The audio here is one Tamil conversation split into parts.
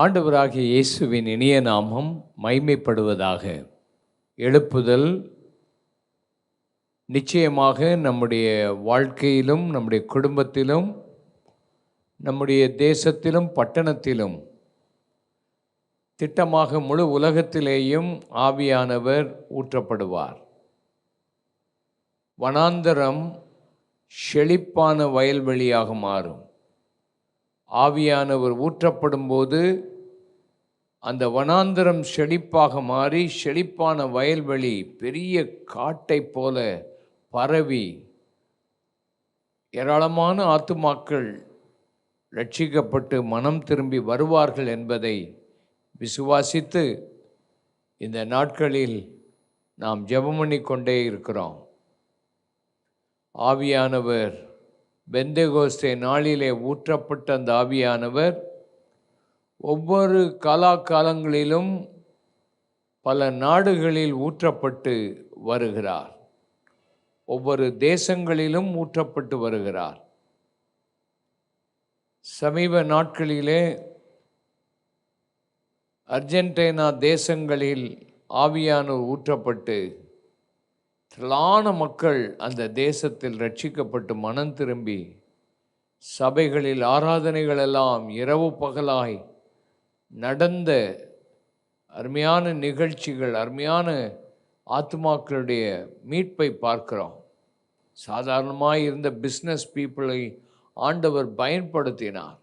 ஆண்டவராகிய இயேசுவின் இனிய நாமம் மைமைப்படுவதாக எழுப்புதல் நிச்சயமாக நம்முடைய வாழ்க்கையிலும் நம்முடைய குடும்பத்திலும் நம்முடைய தேசத்திலும் பட்டணத்திலும். திட்டமாக முழு உலகத்திலேயும் ஆவியானவர் ஊற்றப்படுவார். வனாந்தரம் செழிப்பான வயல்வெளியாக மாறும். ஆவியானவர் ஊற்றப்படும் போது அந்த வனாந்தரம் செழிப்பாக மாறி செழிப்பான வயல்வெளி பெரிய காட்டைப் போல பரவி ஏராளமான ஆத்துமாக்கள் ரட்சிக்கப்பட்டு மனம் திரும்பி வருவார்கள் என்பதை விசுவாசித்து இந்த நாட்களில் நாம் ஜெபம் கொண்டே இருக்கிறோம். ஆவியானவர் பெந்தகோஸ்தே நாளிலே ஊற்றப்பட்ட அந்த ஆவியானவர் ஒவ்வொரு காலாகாலங்களிலும் பல நாடுகளில் ஊற்றப்பட்டு வருகிறார். ஒவ்வொரு தேசங்களிலும் ஊற்றப்பட்டு வருகிறார். சமீப நாட்களிலே அர்ஜென்டினா தேசங்களில் ஆவியானோர் ஊற்றப்பட்டு திரளான மக்கள் அந்த தேசத்தில் ரட்சிக்கப்பட்டு மனம் திரும்பி சபைகளில் ஆராதனைகளெல்லாம் இரவு பகலாய் நடந்த அருமையான நிகழ்ச்சிகள் அருமையான ஆத்மாக்களுடைய மீட்பை பார்க்குறோம். சாதாரணமாக இருந்த பிஸ்னஸ் பீப்புளை ஆண்டவர் பயன்படுத்தினார்.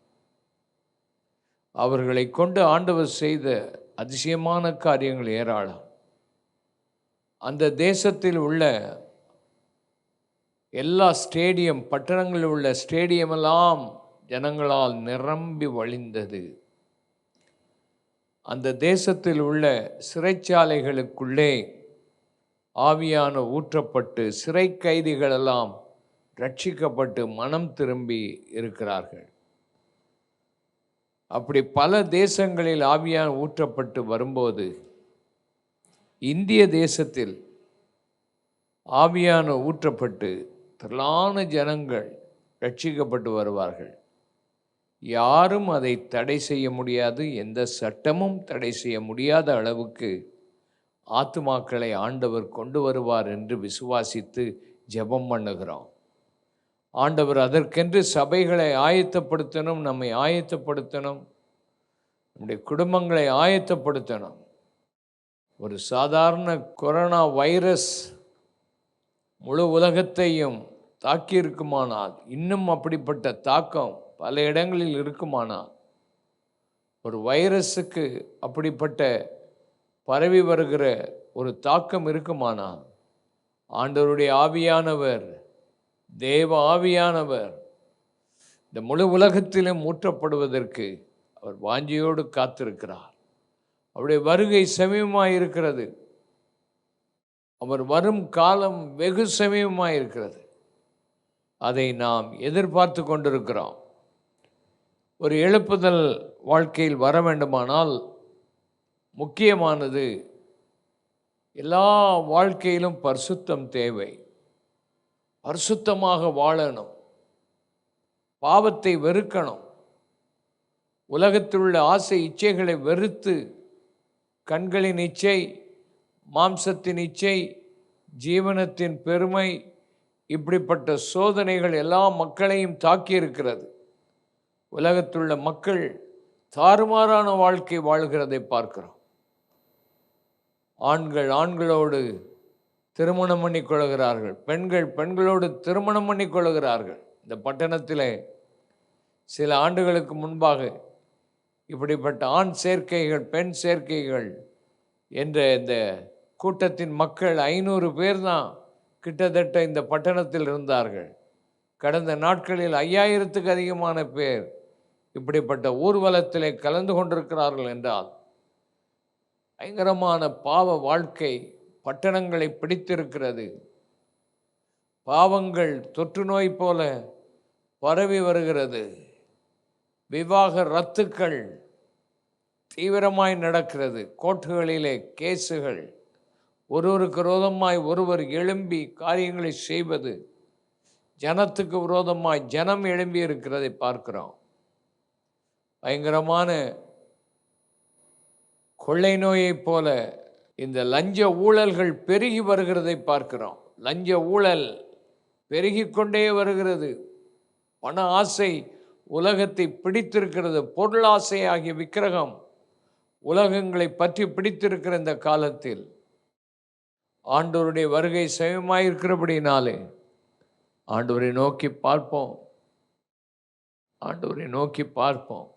அவர்களை கொண்டு ஆண்டவர் செய்த அதிசயமான காரியங்கள் ஏராளம். அந்த தேசத்தில் உள்ள எல்லா ஸ்டேடியம் பட்டணங்களில் உள்ள ஸ்டேடியமெல்லாம் ஜனங்களால் நிரம்பி வழிந்தது. அந்த தேசத்தில் உள்ள சிறைச்சாலைகளுக்குள்ளே ஆவியான ஊற்றப்பட்டு சிறை கைதிகளெல்லாம் ரட்சிக்கப்பட்டு மனம் திரும்பி இருக்கிறார்கள். அப்படி பல தேசங்களில் ஆவியான ஊற்றப்பட்டு வரும்போது இந்திய தேசத்தில் ஆவியான ஊற்றப்பட்டு திரளான ஜனங்கள் ரட்சிக்கப்பட்டு வருவார்கள். யாரும் அதை தடை செய்ய முடியாது எந்த சட்டமும் தடை செய்ய முடியாத அளவுக்கு ஆத்துமாக்களை ஆண்டவர் கொண்டு வருவார் என்று விசுவாசித்து ஜெபம் பண்ணுகிறோம். ஆண்டவர் அதற்கென்று சபைகளை ஆயத்தப்படுத்தணும் நம்மை ஆயத்தப்படுத்தணும் நம்முடைய குடும்பங்களை ஆயத்தப்படுத்தணும். ஒரு சாதாரண கொரோனா வைரஸ் முழு உலகத்தையும் தாக்கியிருக்குமானால் இன்னும் அப்படிப்பட்ட தாக்கம் பல இடங்களில் இருக்குமானால் ஒரு வைரஸுக்கு அப்படிப்பட்ட பரவி வருகிற ஒரு தாக்கம் இருக்குமானால் ஆண்டவருடைய ஆவியானவர் தேவ ஆவியானவர் இந்த முழு உலகத்திலும் ஊற்றப்படுவதற்கு அவர் வாஞ்சியோடு காத்திருக்கிறார். அவருடைய வருகை இருக்கிறது அவர் வரும் காலம் வெகு சமீபமாக இருக்கிறது அதை நாம் எதிர்பார்த்து கொண்டிருக்கிறோம். ஒரு எழுப்புதல் வாழ்க்கையில் வர வேண்டுமானால் முக்கியமானது எல்லா வாழ்க்கையிலும் பரிசுத்தம் தேவை. பரிசுத்தமாக வாழணும். பாவத்தை வெறுக்கணும். உலகத்தில் உள்ள ஆசை இச்சைகளை வெறுத்து கண்களின் இச்சை மாம்சத்தின் இச்சை ஜீவனத்தின் பெருமை இப்படிப்பட்ட சோதனைகள் எல்லா மக்களையும் தாக்கியிருக்கிறது. உலகத்துள்ள மக்கள் தாறுமாறான வாழ்க்கை வாழ்கிறதை பார்க்கிறோம். ஆண்கள் ஆண்களோடு திருமணம் பண்ணி கொள்கிறார்கள். பெண்கள் பெண்களோடு திருமணம் பண்ணி கொள்கிறார்கள். இந்த பட்டணத்தில் சில ஆண்டுகளுக்கு முன்பாக இப்படிப்பட்ட ஆண் சேர்க்கைகள் பெண் சேர்க்கைகள் என்ற இந்த கூட்டத்தின் மக்கள் ஐநூறு பேர் தான் கிட்டத்தட்ட இந்த பட்டணத்தில் இருந்தார்கள். கடந்த நாட்களில் ஐயாயிரத்துக்கு அதிகமான பேர் இப்படிப்பட்ட ஊர்வலத்திலே கலந்து கொண்டிருக்கிறார்கள் என்றால் பயங்கரமான பாவ வாழ்க்கை பட்டணங்களை பிடித்திருக்கிறது. பாவங்கள் தொற்று நோய் போல பரவி வருகிறது. விவாக ரத்துக்கள் தீவிரமாய் நடக்கிறது. கோர்ட்டுகளிலே கேஸுகள் ஒருவருக்கு விரோதமாய் ஒருவர் எழும்பி காரியங்களை செய்வது ஜனத்துக்கு விரோதமாய் ஜனம் எழும்பி இருக்கிறதை பார்க்கிறோம். பயங்கரமான கொள்ளை நோயைப் போல இந்த லஞ்ச ஊழல்கள் பெருகி வருகிறதை பார்க்கிறோம். லஞ்ச ஊழல் பெருகி கொண்டே வருகிறது. பண ஆசை உலகத்தை பிடித்திருக்கிறது. பொருளாசை ஆகிய விக்கிரகம் உலகங்களை பற்றி பிடித்திருக்கிற இந்த காலத்தில் ஆண்டவருடைய வருகை சமயமாயிருக்கிறபடினாலே ஆண்டவரை நோக்கி பார்ப்போம். ஆண்டவரை நோக்கி பார்ப்போம்.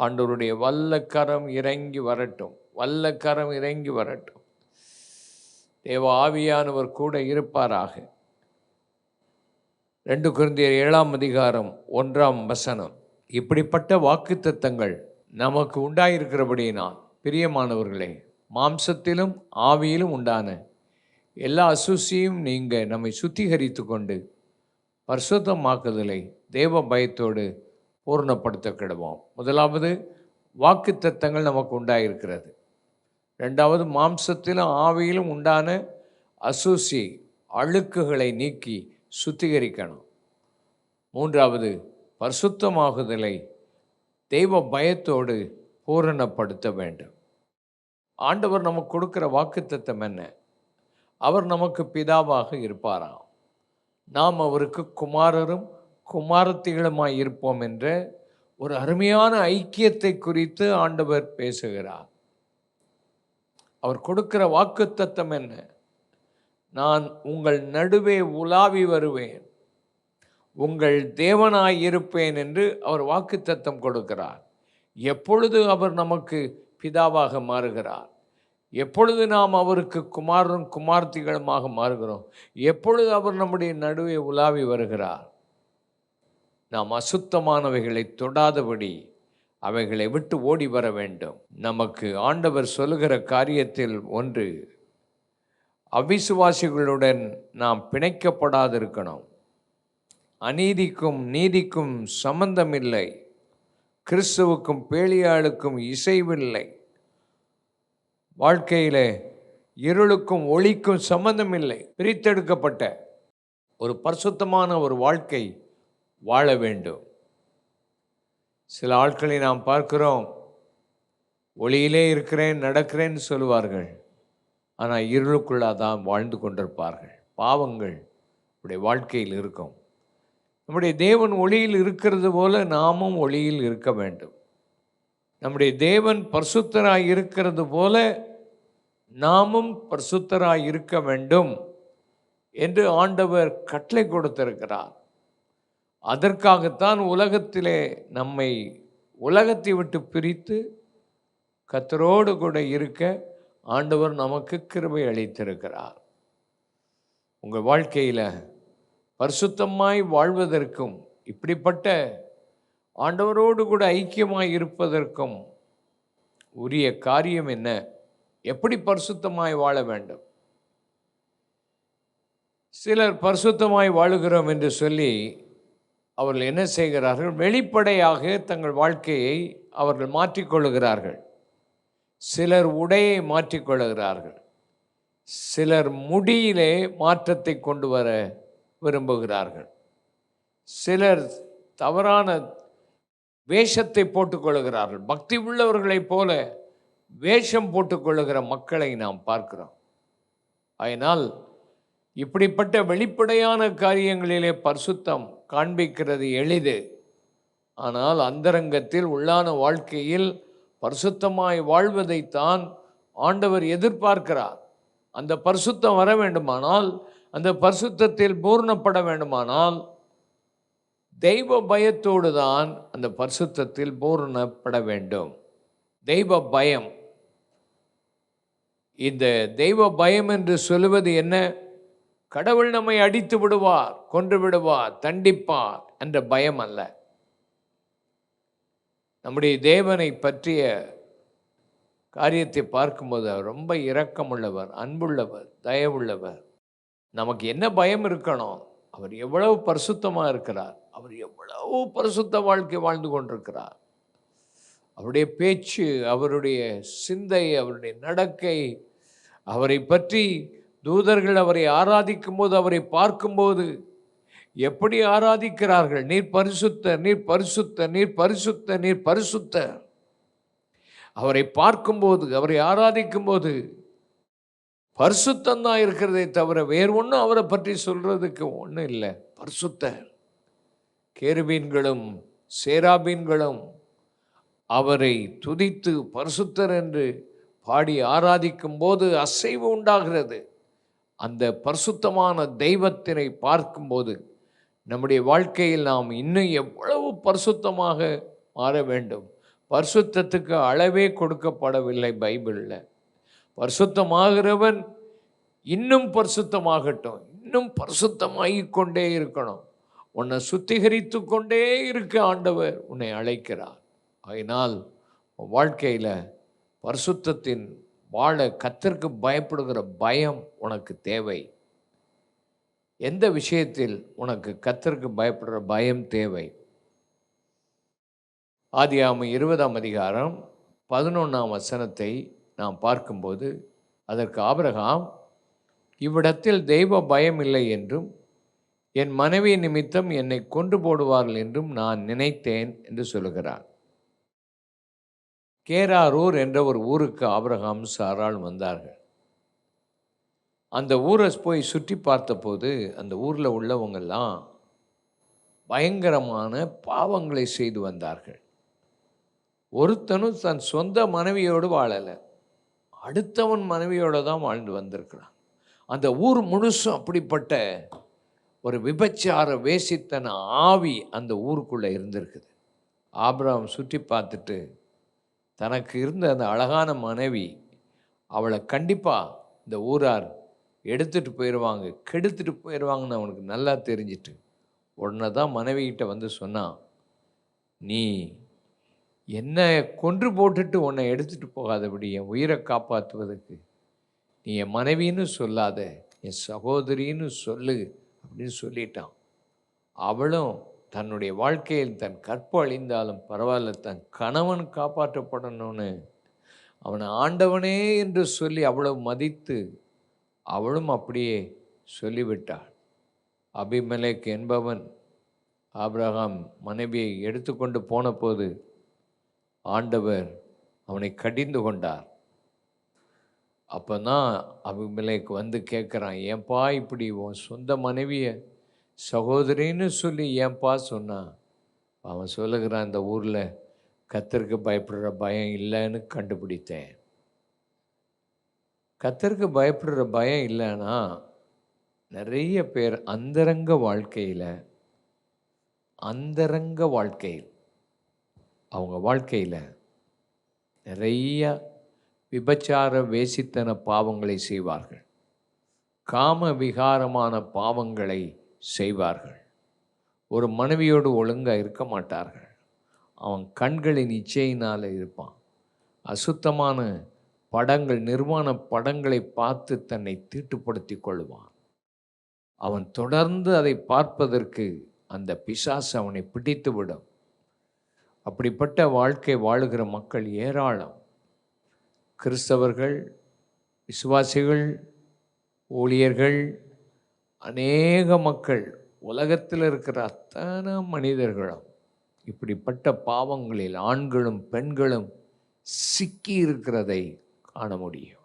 ஆண்டவருடைய வல்ல கரம் இறங்கி வரட்டும். வல்லக்கரம் இறங்கி வரட்டும். தேவ ஆவியானவர் கூட இருப்பாராக. ரெண்டு குருந்தியர் ஏழாம் அதிகாரம் ஒன்றாம் வசனம். இப்படிப்பட்ட வாக்குத்தத்தங்கள் நமக்கு உண்டாயிருக்கிறபடியினால் பிரியமானவர்களே மாம்சத்திலும் ஆவியிலும் உண்டான எல்லா அசுசியும் நீங்கள் நம்மை சுத்திகரித்து கொண்டு பரிசுத்தமாக்குதலை தேவ பயத்தோடு பூர்ணப்படுத்த கிடுவோம் முதலாவது வாக்குத்தத்தங்கள் நமக்கு உண்டாயிருக்கிறது. ரெண்டாவது மாம்சத்திலும் ஆவியிலும் உண்டான அசூசி அழுக்குகளை நீக்கி சுத்திகரிக்கணும். மூன்றாவது பரிசுத்தமாகுதலை தெய்வ பயத்தோடு பூரணப்படுத்த வேண்டும். ஆண்டவர் நமக்கு கொடுக்குற வாக்குத்தத்தம் என்ன? அவர் நமக்கு பிதாவாக இருப்பாராம். நாம் அவருக்கு குமாரரும் குமாரத்திகளுமாய் இருப்போம் என்ற ஒரு அருமையான ஐக்கியத்தை குறித்து ஆண்டவர் பேசுகிறார். அவர் கொடுக்கிற வாக்குத்தத்தம் என்ன? நான் உங்கள் நடுவே உலாவி வருவேன். உங்கள் தேவனாய் இருப்பேன் என்று அவர் வாக்குத்தத்தம் கொடுக்கிறார். எப்பொழுது அவர் நமக்கு பிதாவாக மாறுகிறார்? எப்பொழுது நாம் அவருக்கு குமாரரும் குமார்த்திகளுமாக மாறுகிறோம்? எப்பொழுது அவர் நம்முடைய நடுவே உலாவி வருகிறார்? நாம் அசுத்தமானவைகளை தொடாதபடி அவைகளை விட்டு ஓடி வர வேண்டும். நமக்கு ஆண்டவர் சொல்லுகிற காரியத்தில் ஒன்று அவிசுவாசிகளுடன் நாம் பிணைக்கப்படாதிருக்கணும். அநீதிக்கும் நீதிக்கும் சம்பந்தமில்லை. கிறிஸ்துவுக்கும் பேலியாளுக்கும் இசைவில்லை. வாழ்க்கையில் இருளுக்கும் ஒளிக்கும் சம்பந்தமில்லை. பிரித்தெடுக்கப்பட்ட ஒரு பரிசுத்தமான ஒரு வாழ்க்கை வாழ வேண்டும். சில ஆட்களை நாம் பார்க்கிறோம். ஒளியிலே இருக்கிறேன் நடக்கிறேன்னு சொல்லுவார்கள். ஆனால் இருளுக்குள்ளாக தான் வாழ்ந்து கொண்டிருப்பார்கள். பாவங்கள் நம்முடைய வாழ்க்கையில் இருக்கும். நம்முடைய தேவன் ஒளியில் இருக்கிறது போல நாமும் ஒளியில் இருக்க வேண்டும். நம்முடைய தேவன் பரிசுத்தராய் இருக்கிறது போல நாமும் பரிசுத்தராய் இருக்க வேண்டும் என்று ஆண்டவர் கட்டளை கொடுத்திருக்கிறார். அதற்காகத்தான் உலகத்திலே நம்மை உலகத்தை விட்டு பிரித்து கத்தரோடு கூட இருக்க ஆண்டவர் நமக்கு கிருபை அளித்திருக்கிறார். உங்கள் வாழ்க்கையில் பரிசுத்தமாய் வாழ்வதற்கும் இப்படிப்பட்ட ஆண்டவரோடு கூட ஐக்கியமாய் இருப்பதற்கும் உரிய காரியம் என்ன? எப்படி பரிசுத்தமாய் வாழ வேண்டும்? சிலர் பரிசுத்தமாய் வாழுகிறோம் என்று சொல்லி அவர்கள் என்ன செய்கிறார்கள்? வெளிப்படையாக தங்கள் வாழ்க்கையை அவர்கள் மாற்றிக்கொள்கிறார்கள் சிலர் உடையை மாற்றிக்கொள்கிறார்கள் சிலர் முடியிலே மாற்றத்தை கொண்டு வர விரும்புகிறார்கள். சிலர் தவறான வேஷத்தை போட்டுக்கொள்கிறார்கள் பக்தி உள்ளவர்களைப் போல வேஷம் போட்டுக்கொள்ளுகிற மக்களை நாம் பார்க்கிறோம். அதனால் இப்படிப்பட்ட வெளிப்படையான காரியங்களிலே பரிசுத்தம் காண்பிக்கிறது எளிது. ஆனால் அந்தரங்கத்தில் உள்ளான வாழ்க்கையில் பரிசுத்தமாய் வாழ்வதைத்தான் ஆண்டவர் எதிர்பார்க்கிறார். அந்த பரிசுத்தம் வர வேண்டுமானால் அந்த பரிசுத்தத்தில் பூர்ணப்பட வேண்டுமானால் தெய்வ பயத்தோடு தான் அந்த பரிசுத்தத்தில் பூர்ணப்பட வேண்டும். தெய்வ பயம். இந்த தெய்வ பயம் என்று சொல்லுவது என்ன? கடவுள் நம்மை அடித்து விடுவார் கொன்று விடுவார் தண்டிப்பார் என்ற பயம் அல்ல. நம்முடைய தேவனை பற்றிய காரியத்தை பார்க்கும்போது அவர் ரொம்ப இரக்கமுள்ளவர் அன்புள்ளவர் தயவுள்ளவர். நமக்கு என்ன பயம் இருக்கணும் அவர் எவ்வளவு பரிசுத்தமாக இருக்கிறார் அவர் எவ்வளவு பரிசுத்த வாழ்க்கை வாழ்ந்து கொண்டிருக்கிறார். அவருடைய பேச்சு அவருடைய சிந்தை அவருடைய நடக்கை அவரை பற்றி தூதர்கள் அவரை ஆராதிக்கும் போது அவரை பார்க்கும்போது எப்படி ஆராதிக்கிறார்கள்? நீர் பரிசுத்த நீர் பரிசுத்த நீர் பரிசுத்த நீர் பரிசுத்த. அவரை பார்க்கும்போது அவரை ஆராதிக்கும்போது பரிசுத்தந்தான் இருக்கிறதே தவிர வேறு ஒன்றும் அவரை பற்றி சொல்றதுக்கு ஒன்றும் இல்லை. பரிசுத்த. கேருபீன்களும் சேராபீன்களும் அவரை துதித்து பரிசுத்தர் என்று பாடி ஆராதிக்கும் போது அசைவு உண்டாகிறது. அந்த பரிசுத்தமான தெய்வத்தினை பார்க்கும்போது நம்முடைய வாழ்க்கையில் நாம் இன்னும் எவ்வளவு பரிசுத்தமாக மாற வேண்டும்? பரிசுத்தத்துக்கு அளவே கொடுக்கப்படவில்லை பைபிளில். பரிசுத்தமாகிறவன் இன்னும் பரிசுத்தமாகட்டும் இன்னும் பரிசுத்தமாகி கொண்டே இருக்கணும். உன்னை சுத்திகரித்து கொண்டே இருக்க ஆண்டவர் உன்னை அழைக்கிறார். அதனால் வாழ்க்கையில் பரிசுத்தத்தின் வாழ கத்திற்கு பயப்படுகிற பயம் உனக்கு தேவை. எந்த விஷயத்தில் உனக்கு கத்திற்கு பயப்படுற பயம் தேவை? ஆதியாம இருபதாம் அதிகாரம் பதினொன்றாம் வசனத்தை நாம் பார்க்கும்போது அதற்கு ஆபரகாம் இவ்விடத்தில் தெய்வ பயம் இல்லை என்றும் என் மனைவி நிமித்தம் என்னை கொண்டு போடுவார்கள் என்றும் நான் நினைத்தேன் என்று சொல்லுகிறான். கேராரூர் என்ற ஒரு ஊருக்கு ஆபிரகாம் சாரால் வந்தார்கள். அந்த ஊரை போய் சுற்றி பார்த்தபோது அந்த ஊரில் உள்ளவங்கெல்லாம் பயங்கரமான பாவங்களை செய்து வந்தார்கள். ஒருத்தனும் தன் சொந்த மனைவியோடு வாழலை. அடுத்தவன் மனைவியோடு தான் வாழ்ந்து வந்திருக்கிறான். அந்த ஊர் முழுசும் அப்படிப்பட்ட ஒரு விபச்சார வேசித்தன ஆவி அந்த ஊருக்குள்ளே இருந்திருக்குது. ஆபிரகாம் சுற்றி பார்த்துட்டு தனக்கு இருந்த அந்த அழகான மனைவி அவளை கண்டிப்பாக இந்த ஊரார் எடுத்துகிட்டு போயிடுவாங்க கெடுத்துட்டு போயிடுவாங்கன்னு அவனுக்கு நல்லா தெரிஞ்சிட்டு உடனே தான் மனைவிகிட்ட வந்து சொன்னான் நீ என்னை கொன்று போட்டுட்டு உன்னை எடுத்துட்டு போகாதபடி என் உயிரை காப்பாற்றுவதற்கு நீ என் மனைவின்னு சொல்லாத என் சகோதரின்னு சொல்லு அப்படின்னு சொல்லிட்டான். அவளும் தன்னுடைய வாழ்க்கையில் தன் கற்பு அழிந்தாலும் பரவாயில்ல தன் கணவன் காப்பாற்றப்படணும்னு. அவனை ஆண்டவனே என்று சொல்லி அவ்வளவு மதித்து அவளும் அப்படியே சொல்லிவிட்டாள். அபிமலேக் என்பவன் ஆபிரகாம் மனைவியை எடுத்துக்கொண்டு போன போது ஆண்டவர் அவனை கடிந்து கொண்டார். அப்போ தான் அபிமலேக் வந்து கேட்குறான் ஏன்பா இப்படி உன் சொந்த மனைவியை சகோதரின்னு சொல்லி ஏன்பா சொன்னான் அவன் சொல்லுகிறான் இந்த ஊரில் கத்தருக்கு பயப்படுற பயம் இல்லைன்னு கண்டுபிடித்தேன். கத்தருக்கு பயப்படுற பயம் இல்லைன்னா நிறைய பேர் அந்தரங்க வாழ்க்கையில் அந்தரங்க வாழ்க்கையில் அவங்க வாழ்க்கையில் நிறைய விபச்சார வேசித்தன பாவங்களை செய்வார்கள். காம விகாரமான பாவங்களை செய்வார்கள். ஒரு மனைவியோடு ஒழுங்காக இருக்க மாட்டார்கள். அவன் கண்களின் இச்சையினால் இருப்பான். அசுத்தமான படங்கள் நிர்வாண படங்களை பார்த்து தன்னை தீட்டுப்படுத்தி கொள்வான். அவன் தொடர்ந்து அதை பார்ப்பதற்கு அந்த பிசாசு அவனை பிடித்துவிடும். அப்படிப்பட்ட வாழ்க்கை வாழுகிற மக்கள் ஏராளம். கிறிஸ்தவர்கள் விசுவாசிகள் ஊழியர்கள் அநேக மக்கள் உலகத்தில் இருக்கிற அத்தனை மனிதர்களும் இப்படிப்பட்ட பாவங்களில் ஆண்களும் பெண்களும் சிக்கி இருக்கிறதை காண முடியும்.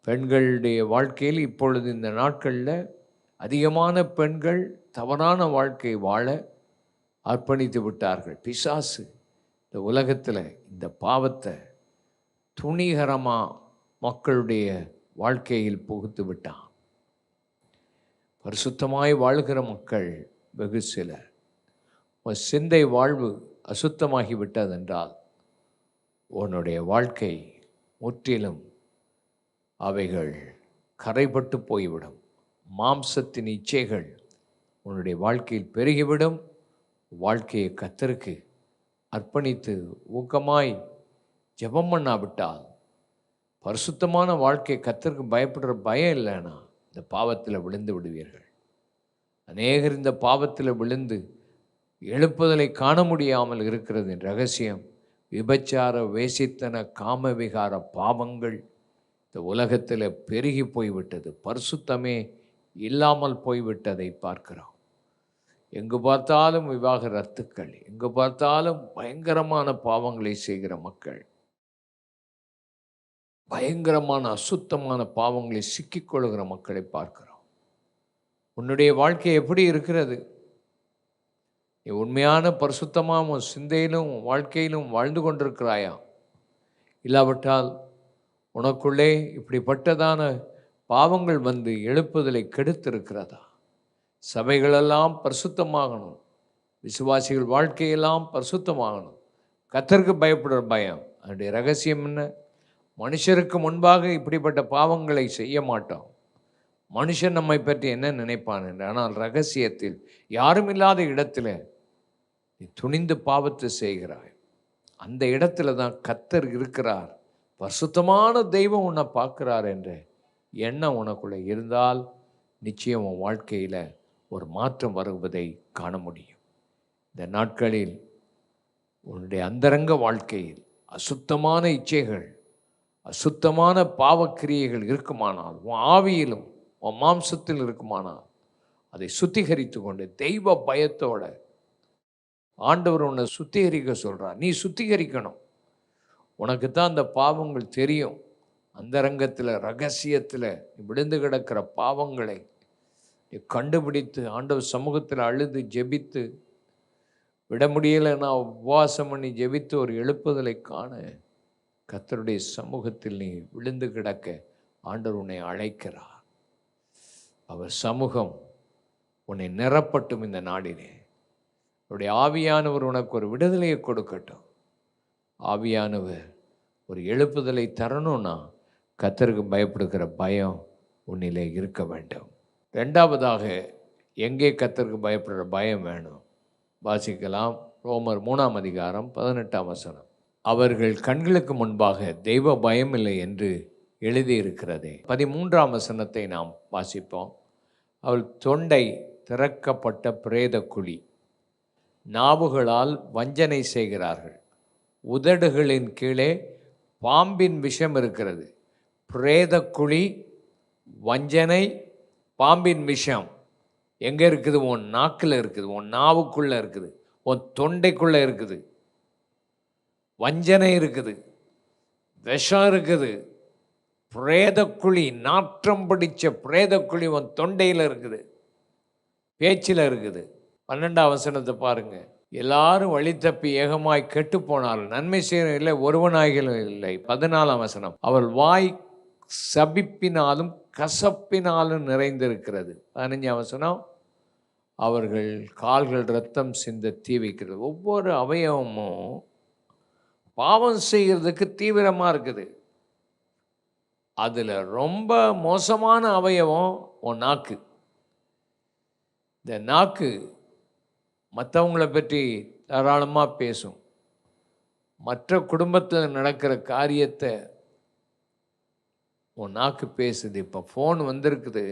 பெண்களுடைய வாழ்க்கையில் இப்பொழுது இந்த நாட்களில் அதிகமான பெண்கள் தவறான வாழ்க்கை வாழ அர்ப்பணித்து விட்டார்கள். பிசாசு இந்த உலகத்தில் இந்த பாவத்தை துணிகரமாக மக்களுடைய வாழ்க்கையில் புகுத்து விட்டான். பரிசுத்தமாய் வாழ்கிற மக்கள் வெகு சிலர் உன் சிந்தை வாழ்வு அசுத்தமாகி விட்டதென்றால் உன்னுடைய வாழ்க்கை முற்றிலும் அவைகள் கரைபட்டு போய்விடும். மாம்சத்தின் இச்சைகள் உன்னுடைய வாழ்க்கையில் பெருகிவிடும். வாழ்க்கையை கத்தருக்கு அர்ப்பணித்து ஊக்கமாய் ஜெபம் பண்ணாவிட்டால் பரிசுத்தமான வாழ்க்கை கத்தருக்கு பயப்படுற பயம் இல்லைன்னா இந்த பாவத்தில் விழுந்து விடுவீர்கள். அநேகர் இந்த பாவத்தில் விழுந்து எழுப்புதலை காண முடியாமல் இருக்கிறது ரகசியம் விபச்சார வேசித்தன காமவிகார பாவங்கள் இந்த உலகத்தில் பெருகி போய்விட்டது. பரிசுத்தமே இல்லாமல் போய்விட்டதை பார்க்கிறோம். எங்கு பார்த்தாலும் விவாகரத்துக்கள் எங்கு பார்த்தாலும் பயங்கரமான பாவங்களை செய்கிற மக்கள் பயங்கரமான அசுத்தமான பாவங்களை சிக்கிக்கொள்கிற மக்களை பார்க்கிறோம். உன்னுடைய வாழ்க்கை எப்படி இருக்கிறது? நீ உண்மையான பரிசுத்தமாக உன் சிந்தையிலும் வாழ்க்கையிலும் வாழ்ந்து கொண்டிருக்கிறாயா? இல்லாவிட்டால் உனக்குள்ளே இப்படிப்பட்டதான பாவங்கள் வந்து எழுப்புதலை கெடுத்திருக்கிறதா? சபைகளெல்லாம் பரிசுத்தமாகணும். விசுவாசிகள் வாழ்க்கையெல்லாம் பரிசுத்தமாகணும். கத்தருக்கு பயப்படுற பயம். அதனுடைய ரகசியம் என்ன? மனுஷருக்கு முன்பாக இப்படிப்பட்ட பாவங்களை செய்ய மாட்டோம். மனுஷன் நம்மை பற்றி என்ன நினைப்பான் என்று? ஆனால் ரகசியத்தில் யாரும் இல்லாத இடத்துல நீ துணிந்து பாவத்தை செய்கிறாய். அந்த இடத்துல தான் கத்தர் இருக்கிறார். பசுத்தமான தெய்வம் உன்னை பார்க்கிறார் என்ற எண்ணம் உனக்குள்ளே இருந்தால் நிச்சயம் உன் வாழ்க்கையில் ஒரு மாற்றம் வருவதை காண முடியும். இந்த நாட்களில் உன்னுடைய அந்தரங்க வாழ்க்கையில் அசுத்தமான இச்சைகள் அசுத்தமான பாவக்கிரியைகள் இருக்குமானால் உன் ஆவியிலும் உன் மாம்சத்தில் இருக்குமானால் அதை சுத்திகரித்து கொண்டு தெய்வ பயத்தோட ஆண்டவர் உன்னை சுத்திகரிக்க சொல்கிறார் நீ சுத்திகரிக்கணும். உனக்கு தான் அந்த பாவங்கள் தெரியும். அந்தரங்கத்தில் ரகசியத்தில் விழுந்து கிடக்கிற பாவங்களை நீ கண்டுபிடித்து ஆண்டவர் சமூகத்தில் அழுது ஜெபித்து விட முடியலை நான் உபவாசம் பண்ணி ஜெபித்து ஒரு எழுப்புதலை காண. கத்தருடைய சமூகத்தில் நீ விழுந்து கிடக்க ஆண்டவர் உன்னை அழைக்கிறார். அவர் சமூகம் உன்னை நிரப்பட்டும் இந்த நாடினே அவருடைய ஆவியானவர் உனக்கு ஒரு விடுதலையை கொடுக்கட்டும். ஆவியானவர் ஒரு எழுப்புதலை தரணும்னா கத்தருக்கு பயப்படுகிற பயம் உன்னிலே இருக்க வேண்டும். ரெண்டாவதாக எங்கே கத்தருக்கு பயப்படுற பயம் வேணும்? வாசிக்கலாம். ரோமர் மூணாம் அதிகாரம் பதினெட்டாம் வசனம். அவர்கள் கண்களுக்கு முன்பாக தெய்வ பயம் இல்லை என்று எழுதியிருக்கிறதே. பதிமூன்றாம் வசனத்தை நாம் வாசிப்போம். அவள் தொண்டை திறக்கப்பட்ட பிரேத குழி. நாவுகளால் வஞ்சனை செய்கிறார்கள். உதடுகளின் கீழே பாம்பின் விஷம் இருக்கிறது. பிரேத குழி வஞ்சனை பாம்பின் விஷம். எங்கே இருக்குது? உன் நாக்கில் இருக்குது. உன் நாவுக்குள்ளே இருக்குது. உன் தொண்டைக்குள்ளே இருக்குது. வஞ்சனை இருக்குது விஷம் இருக்குது பிரேதக்குழி நாற்றம் பிடிச்ச பிரேதக்குழி உன் தொண்டையில் இருக்குது பேச்சில் இருக்குது. பன்னெண்டாம் வசனத்தை பாருங்க. எல்லாரும் வழி தப்பி ஏகமாய் கெட்டு போனால் நன்மை செய்யணும் இல்லை ஒருவனாகிலும் இல்லை. பதினாலாம் வசனம். அவள் வாய் சபிப்பினாலும் கசப்பினாலும் நிறைந்திருக்கிறது. பதினஞ்சாம் வசனம். அவர்கள் கால்கள் ரத்தம் சிந்த தீ வைக்கிறது. ஒவ்வொரு அவயவமும் பாவம் செய்கிறதுக்கு தீவிரமாக இருக்குது. அதில் ரொம்ப மோசமான அவயவம் உன் நாக்கு. இந்த நாக்கு மற்றவங்கள பற்றி தாராளமாக பேசும். மற்ற குடும்பத்தில் நடக்கிற காரியத்தை உன் நாக்கு பேசுது. இப்போ ஃபோன் வந்திருக்குது.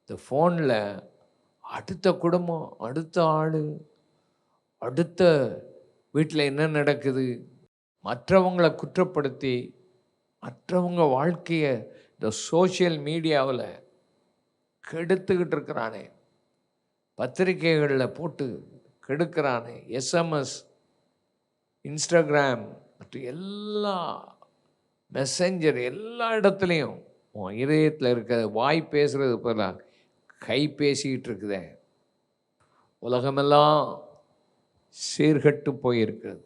இந்த ஃபோனில் அடுத்த குடும்பம் அடுத்த ஆள் அடுத்த வீட்டில் என்ன நடக்குது? மற்றவங்களை குற்றப்படுத்தி மற்றவங்க வாழ்க்கையை இந்த சோஷியல் மீடியாவில் கெடுத்துக்கிட்டு இருக்கிறானே பத்திரிகைகளில் போட்டு கெடுக்கிறானே. எஸ்எம்எஸ் இன்ஸ்டாகிராம் மற்றும் எல்லா மெசஞ்சர் எல்லா இடத்துலையும் உன் இதயத்தில் இருக்கிற வாய் பேசுகிறது போல கை பேசிக்கிட்டு இருக்குதே. உலகமெல்லாம் சீர்கட்டு போயிருக்கிறது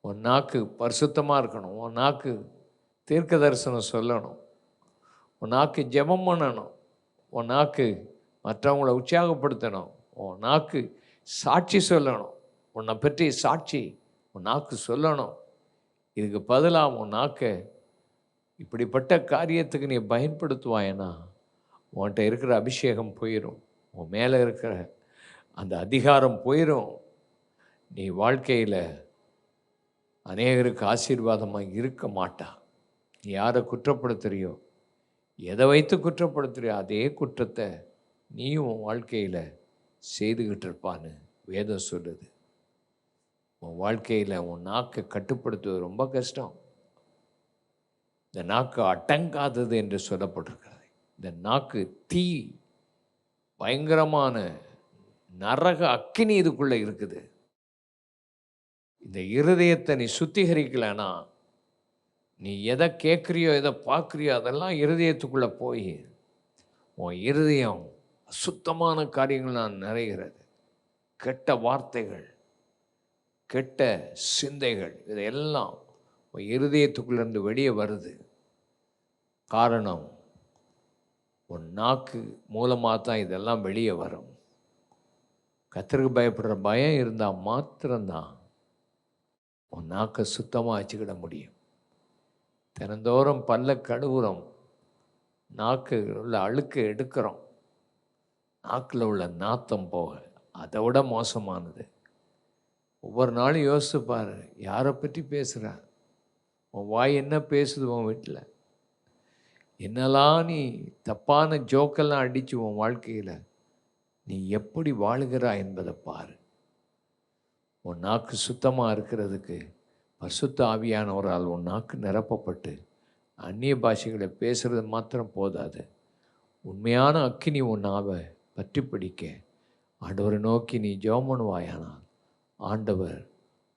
உன் நாக்கு பரிசுத்தமாக இருக்கணும். உன் நாக்கு தீர்க்க தரிசனம் சொல்லணும். உன் நாக்கு ஜெபம் பண்ணணும். உன் நாக்கு மற்றவங்களை உற்சாகப்படுத்தணும். உன் நாக்கு சாட்சி சொல்லணும். உன்னை பற்றி சாட்சி உன் நாக்கு சொல்லணும். இதுக்கு பதிலாக உன் நாக்கை இப்படிப்பட்ட காரியத்துக்கு நீ பயன்படுத்துவாயனா உன்கிட்ட இருக்கிற அபிஷேகம் போயிடும் உன் மேலே இருக்கிற அந்த அதிகாரம் போயிடும் நீ வாழ்க்கையில் அநேகருக்கு ஆசீர்வாதமாக இருக்க மாட்டா. நீ யாரை குற்றப்படுத்துறியோ எதை வைத்து குற்றப்படுத்துறியோ அதே குற்றத்தை நீயும் உன் வாழ்க்கையில் செய்துக்கிட்டு இருப்பான்னு வேதம் சொல்லுது. உன் வாழ்க்கையில் உன் நாக்கை கட்டுப்படுத்துவது ரொம்ப கஷ்டம். இந்த நாக்கு அடங்காதது என்று சொல்லப்பட்டிருக்கிறது. இந்த நாக்கு தீ பயங்கரமான நரக அக்கினி இதுக்குள்ளே இருக்குது. இந்த இருதயத்தை நீ சுத்திகரிக்கலைன்னா நீ எதை கேட்குறியோ எதை பார்க்குறியோ அதெல்லாம் இருதயத்துக்குள்ளே போய் உன் இருதயம் அசுத்தமான காரியங்கள் நான் நிறைகிறது. கெட்ட வார்த்தைகள் கெட்ட சிந்தைகள் இதையெல்லாம் உன் இருதயத்துக்குள்ளேருந்து வெளியே வருது. காரணம் உன் நாக்கு மூலமாக தான் இதெல்லாம் வெளியே வரும். கத்தருக்கு பயப்படுற பயம் இருந்தால் மாத்திரம்தான். உன் நாக்கை சுத்தமாக வச்சுக்கிட முடியும். தினந்தோறும் பல்ல கழுவுறோம். நாக்கு உள்ள அழுக்கு எடுக்கிறோம். நாக்கில் உள்ள நாத்தம் போக அதை விட மோசமானது. ஒவ்வொரு நாளும் யோசிச்சு யாரை பற்றி பேசுகிற உன் வாய் என்ன பேசுது உன் வீட்டில்? என்னெல்லாம் நீ தப்பான ஜோக்கெல்லாம் அடித்து உன் வாழ்க்கையில் நீ எப்படி வாழுகிறாய் என்பதை பாரு. உன் நாக்கு சுத்தமாக இருக்கிறதுக்கு பரிசுத்த ஆவியானவரால் உன் நாக்கு நிரப்பப்பட்டு அந்நிய பாஷைகளை பேசுகிறது மாத்திரம் போதாது. உண்மையான அக்கினி உன் நாவை பற்றி பிடிக்க ஆண்டவரை நோக்கி நீ ஜோமனுவாயானால் ஆண்டவர்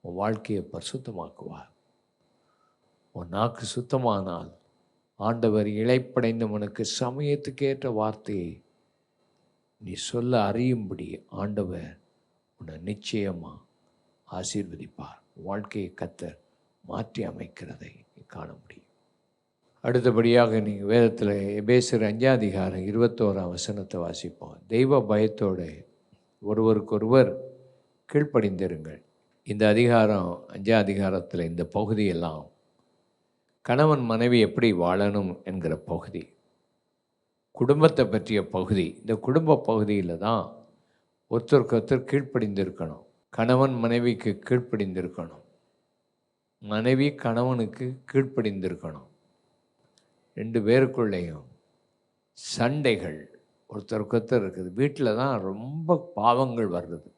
உன் வாழ்க்கையை பரிசுத்தமாக்குவார். உன் நாக்கு சுத்தமானால் ஆண்டவர் இழைப்படைந்தவனுக்கு சமயத்துக்கேற்ற வார்த்தையை நீ சொல்ல அறியும்படி ஆண்டவர் உன்னை நிச்சயமாக ஆசீர்வதிப்பார். வாழ்க்கையை கத்தர் மாற்றி அமைக்கிறதை காண முடியும். அடுத்தபடியாக நீங்கள் வேதத்தில் எபேசர் அஞ்சாதிகாரம் இருபத்தோராம் வசனத்தை வாசிப்போம். தெய்வ பயத்தோடு ஒருவருக்கொருவர் கீழ்ப்படிந்திருங்கள். இந்த அதிகாரம் அஞ்சாம் அதிகாரத்தில் இந்த பகுதியெல்லாம் கணவன் மனைவி எப்படி வாழணும் என்கிற பகுதி. குடும்பத்தை பற்றிய பகுதி. இந்த குடும்ப பகுதியில் தான் ஒருத்தருக்கு ஒருத்தர் கீழ்ப்படிந்திருக்கணும். கணவன் மனைவிக்கு கீழ்ப்படிந்திருக்கணும். மனைவி கணவனுக்கு கீழ்ப்படிந்திருக்கணும். ரெண்டு பேருக்குள்ளேயும் சண்டைகள் ஒருத்தருக்கு ஒருத்தர் இருக்குது. வீட்டில் தான் ரொம்ப பாவங்கள் வர்றது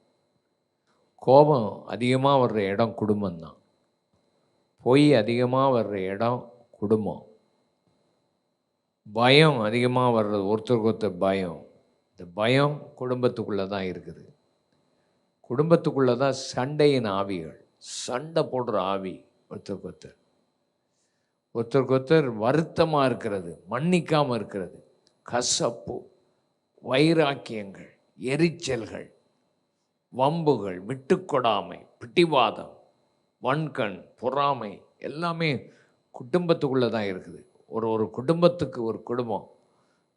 கோபம் அதிகமாக வர்ற இடம் குடும்பம்தான். பொய் அதிகமாக வர்ற இடம் குடும்பம். பயம் அதிகமாக வர்றது ஒருத்தருக்கு ஒருத்தர் பயம். இந்த பயம் குடும்பத்துக்குள்ளே தான் இருக்குது. குடும்பத்துக்குள்ளே தான் சண்டையின் ஆவிகள் சண்டை போடுற ஆவி ஒருத்தருக்கு ஒருத்தர். ஒருத்தருக்கு ஒருத்தர் வருத்தமாக இருக்கிறது மன்னிக்காமல் இருக்கிறது. கசப்பு வைராக்கியங்கள் எரிச்சல்கள் வம்புகள் விட்டுக்கொடாமை பிடிவாதம் வன்கண் பொறாமை எல்லாமே குடும்பத்துக்குள்ளே தான் இருக்குது. ஒரு ஒரு குடும்பத்துக்கு ஒரு குடும்பம்.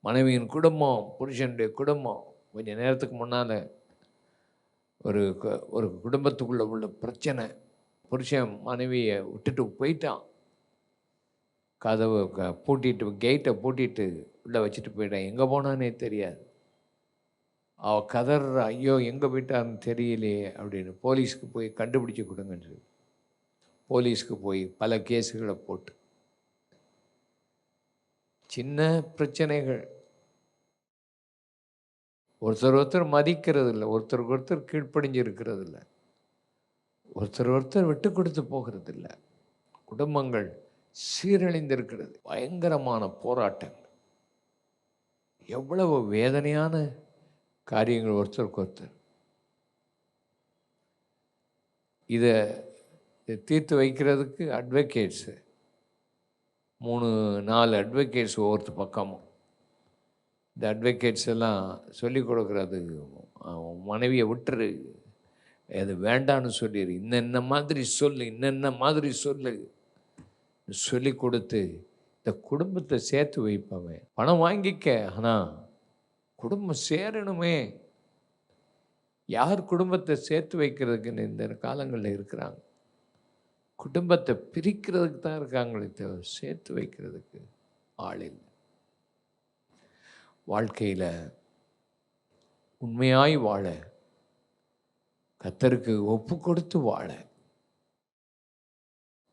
மனைவியின் குடும்பம் புருஷனுடைய குடும்பம். கொஞ்ச நேரத்துக்கு முன்னால் ஒரு ஒரு குடும்பத்துக்குள்ளே உள்ள பிரச்சனை. புருஷன் மனைவியை விட்டுட்டு போயிட்டான். கதவை க- பூட்டிட்டு கேட்டை பூட்டிட்டு உள்ளே வச்சுட்டு போயிட்டான். எங்கே போனானே தெரியாது. அவள் கதற ஐயோ எங்கே போயிட்டான்னு தெரியலையே அப்படின்னு போலீஸ்க்கு போய் கண்டுபிடிச்சி கொடுங்கன்னு போலீஸ்க்கு போய் பல கேஸுகளை போட்டு. சின்ன பிரச்சனைகள். ஒருத்தர் ஒருத்தர் மதிக்கிறது இல்லை ஒருத்தருக்கு ஒருத்தர் கீழ்ப்படிஞ்சு இருக்கிறது இல்லை ஒருத்தர் ஒருத்தர் விட்டு கொடுத்து போகிறது இல்லை குடும்பங்கள் சீரழிந்திருக்கிறது. பயங்கரமான போராட்டங்கள். எவ்வளவு வேதனையான காரியங்கள் ஒருத்தருக்கு ஒருத்தர். இதை இதை தீர்த்து வைக்கிறதுக்கு அட்வொகேட்ஸு மூணு நாலு அட்வொகேட்ஸ் ஒவ்வொருத்த பக்கமும். இந்த அட்வொகேட்ஸ் எல்லாம் சொல்லி கொடுக்குறது மனைவியை விட்டுரு. அது வேண்டான்னு சொல்லிடு இன்னென்ன மாதிரி சொல்லு இன்னென்ன மாதிரி சொல்லு. சொல்லி கொடுத்து இந்த குடும்பத்தை சேர்த்து வைப்பவன். பணம் வாங்கிக்க ஆனால் குடும்பம் சேரணுமே. யார் குடும்பத்தை சேர்த்து வைக்கிறதுக்குன்னு இந்த காலங்களில் இருக்கிறாங்க. குடும்பத்தை பிரிக்கிறதுக்கு தான் இருக்காங்களே தவிர சேர்த்து வைக்கிறதுக்கு ஆள் இல்லை. வாழ்க்கையில் உண்மையாய் வாழ கத்தருக்கு ஒப்பு கொடுத்து வாழ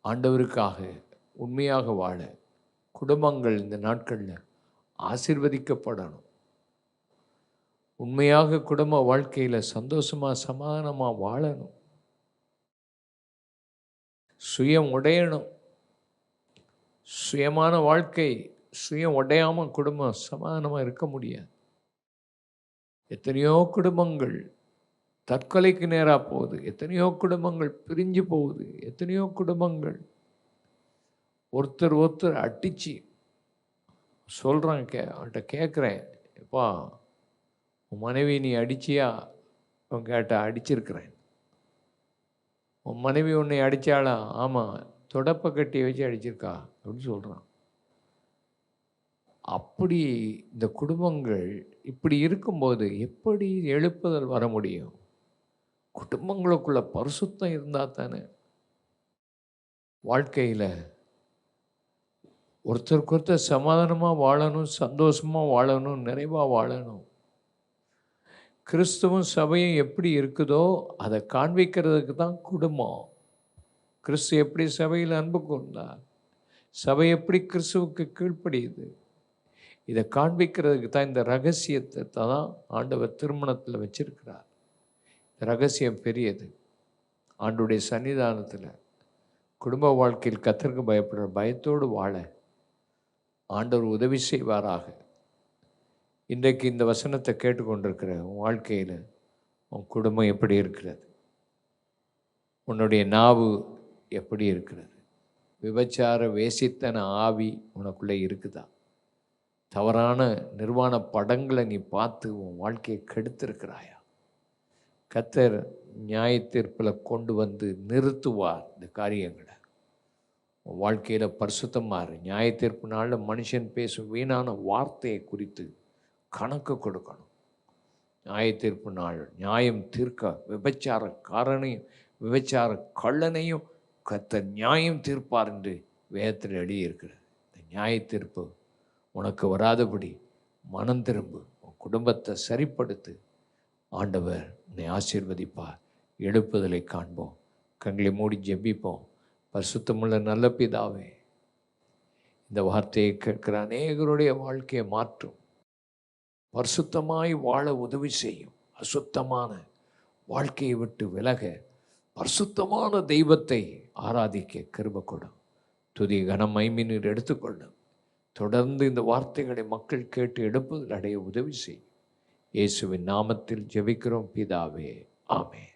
ஆண்டவருக்காக உண்மையாக வாழ குடும்பங்கள் இந்த நாட்களில் ஆசிர்வதிக்கப்படணும். உண்மையாக குடும்ப வாழ்க்கையில் சந்தோஷமாக சமாதானமாக வாழணும். சுயம் உடையணும் சுயமான வாழ்க்கை சுயம் உடையாமல் குடும்பம் சமாதானமாக இருக்க முடியாது. எத்தனையோ குடும்பங்கள் தற்கொலைக்கு நேராக போகுது. எத்தனையோ குடும்பங்கள் பிரிஞ்சு போகுது. எத்தனையோ குடும்பங்கள் ஒருத்தர் ஒருத்தர் அடிச்சு சொல்கிறாங்க கே அவன்கிட்ட கேட்குறேன் எப்பா உன் மனைவி நீ அடிச்சியா? அவன் கேட்ட அடிச்சிருக்கிறேன். உன் மனைவி உன்னை அடித்தாளா ஆமாம் தொடப்ப கட்டி வச்சு அடிச்சிருக்கா? அப்படின்னு சொல்கிறான் அப்படி இந்த குடும்பங்கள் இப்படி இருக்கும்போது எப்படி எழுப்புதல் வர முடியும்? குடும்பங்களுக்குள்ள பரிசுத்தம் இருந்தால் தானே. வாழ்க்கையில் ஒருத்தருக்கு ஒருத்தர் சமாதானமாக வாழணும் சந்தோஷமாக வாழணும் நிறைவாக வாழணும். கிறிஸ்துவும் சபையும் எப்படி இருக்குதோ அதை காண்பிக்கிறதுக்கு தான் குடும்பம். கிறிஸ்து எப்படி சபையில் அன்பு கொண்டார்? சபை எப்படி கிறிஸ்துவுக்கு கீழ்ப்படியுது? இதை காண்பிக்கிறதுக்கு தான் இந்த ரகசியத்தை தான் ஆண்டவர் திருமணத்தில் வச்சிருக்கிறார். ரகசியம் பெரியது. ஆண்டுடைய சன்னிதானத்தில் குடும்ப வாழ்க்கையில் கத்தருக்கு பயப்படுற பயத்தோடு வாழ ஆண்டவர் உதவி செய்வாராக. இன்றைக்கு இந்த வசனத்தை கேட்டுக்கொண்டிருக்கிற உன் வாழ்க்கையில் உன் குடும்பம் எப்படி இருக்கிறது? உன்னுடைய நாவு எப்படி இருக்கிறது? விபச்சார வேசித்தன ஆவி உனக்குள்ளே இருக்குதா? தவறான நிர்வாண படங்களை நீ பார்த்து உன் வாழ்க்கையை கெடுத்திருக்கிறாயா? கத்தர் நியாய தீர்ப்பில் கொண்டு வந்து நிறுத்துவார் இந்த காரியங்களை. உன் வாழ்க்கையில் பரிசுத்தமாறு நியாய தீர்ப்பு நாளில் மனுஷன் பேசும் வீணான வார்த்தையை குறித்து கணக்கு கொடுக்கணும். நியாய தீர்ப்பு நாள் நியாயம் தீர்க்க விபச்சாரக்காரனையும் விபச்சார கள்ளனையும் கத்த நியாயம் தீர்ப்பார் என்று வேதத்தில் எழுதியிருக்கிறது. இந்த நியாய தீர்ப்பு உனக்கு வராதபடி மனம் திரும்பு உன் குடும்பத்தை சரிப்படுத்து. ஆண்டவர் உன்னை ஆசீர்வதிப்பார். எழுப்புதலை காண்போம். கண்களை மூடி ஜெபிப்போம். பரிசுத்தமுள்ள நல்ல பிதாவே இந்த வார்த்தையை கேட்கிற அநேகருடைய வாழ்க்கையை மாற்றும். பரிசுத்தமாய் வாழ உதவி செய்யும். அசுத்தமான வாழ்க்கையை விட்டு விலக பரிசுத்தமான தெய்வத்தை ஆராதிக்க கிருப கொடும் துதி கனம் மைமினீர் எடுத்துக்கொள்ளும் தொடர்ந்து இந்த வார்த்தைகளை மக்கள் கேட்டு எடுப்பதில் அடைய உதவி செய்யும் இயேசுவின் நாமத்தில் ஜெபிக்கிறோம். பிதாவே ஆமே